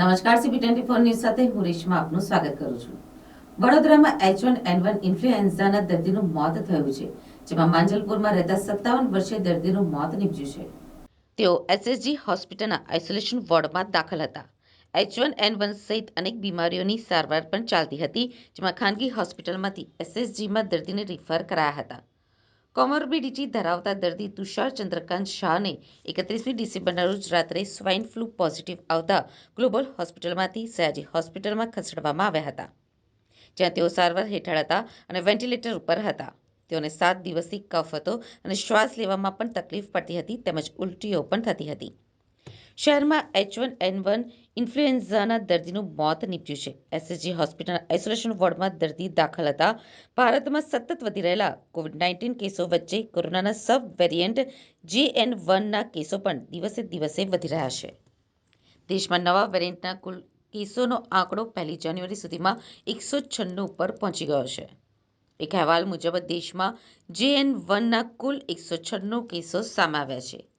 નમસ્કાર CB twenty four news સાથે હું રેશમા આપનું સ્વાગત કરું છું. વડોદરામાં એચ વન એન વન ઇન્ફ્લુએન્ઝાના દર્દીનું મોત થયું છે, જેમાં માંજલપુરમાં રહેતા સત્તાવન વર્ષીય દર્દીનું મોત નીપજ્યું છે. તેઓ એસએસજી હોસ્પિટલના આઇસોલેશન વોર્ડમાં દાખલ હતા. એચ વન એન વન સહિત અનેક બીમારીઓની સારવાર પણ ચાલતી હતી, જેમાં ખાનગી હોસ્પિટલમાંથી એસએસજીમાં દર્દીને રિફર કરાયા હતા. કોમોર્બિડિટી ધરાવતા દર્દી તુષાર ચંદ્રકાંત શાહને એકત્રીસમી ડિસેમ્બરના રોજ રાત્રે સ્વાઇન ફ્લૂ પોઝિટિવ આવતા ગ્લોબલ હોસ્પિટલમાંથી સયાજી હોસ્પિટલમાં ખસેડવામાં આવ્યા હતા, જ્યાં તેઓ સારવાર હેઠળ હતા અને વેન્ટિલેટર ઉપર હતા. તેઓને સાત દિવસથી કફ હતો અને શ્વાસ લેવામાં પણ તકલીફ પડતી હતી, તેમજ ઉલટીઓ પણ થતી હતી. શહેરમાં એચ વન એન વન ઇન્ફ્લુએન્ઝાના દર્દીનું મોત નીપજ્યું છે. એસએસજી હોસ્પિટલ આઇસોલેશન વોર્ડમાં દર્દી દાખલ હતા. ભારતમાં સતત વધી રહેલા કોવિડ નાઇન્ટીન કેસો વચ્ચે કોરોનાના સબ વેરિયન્ટ જે એન વનના કેસો પણ દિવસે દિવસે વધી રહ્યા છે. દેશમાં નવા વેરિયન્ટના કુલ કેસોનો આંકડો પહેલી જાન્યુઆરી સુધીમાં એકસો છન્નું ઉપર પહોંચી ગયો છે. એક અહેવાલ મુજબ, દેશમાં જે એન વનના કુલ એકસો છન્નું કેસો સામે આવ્યા છે.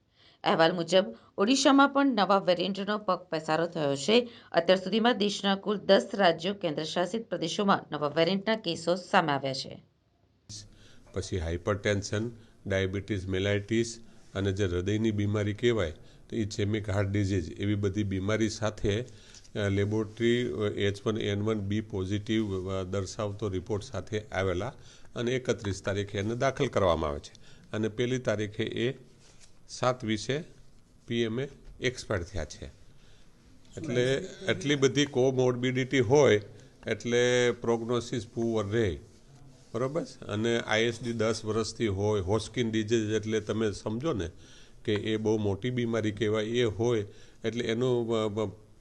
અહેવાલ મુજબ, ઓડિશામાં પણ નવા વેરિયન્ટનો પગ પેસારો થયો છે. અત્યાર સુધીમાં દેશના કુલ દસ રાજ્યો કેન્દ્રશાસિત પ્રદેશોમાં નવા વેરિયન્ટના કેસો સામે આવ્યા છે. પછી હાઇપરટેન્શન ડાયાબિટીસ, મેલાઇટીસ અને જે હૃદયની બીમારી કહેવાય, તો એ છેમિક હાર્ટ ડિઝીઝ એવી બધી બીમારી સાથે laboratory H one N one B positive દર્શાવતો report સાથે આવેલા અને એકત્રીસ તારીખે એને દાખલ કરવામાં આવે છે. અને પહેલી તારીખે એ સાત વિશે પીએમએ એક્સપાયર થયા છે. એટલે એટલી બધી કોમોર્બિડિટી હોય એટલે પ્રોગ્નોસિસ પુઅર રહે. બરાબર? અને આઈએસડી દસ વર્ષથી હોય હોસ્કિન ડિઝીઝ એટલે તમે સમજો ને કે એ બહુ મોટી બીમારી કહેવાય એ હોય એટલે એનું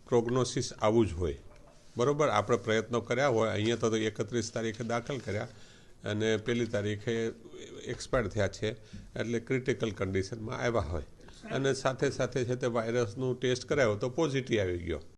પ્રોગ્નોસિસ આવું જ હોય. બરાબર? આપણે પ્રયત્નો કર્યા હોય અહીંયા તો એકત્રીસ તારીખે દાખલ કર્યા અને પહેલી તારીખે એક્સપાયર થયા છે, એટલે ક્રિટિકલ કન્ડિશનમાં આવ્યા હોય. અને સાથે સાથે છે તે વાયરસનું ટેસ્ટ કરાયો તો પોઝિટિવ આવી ગયો.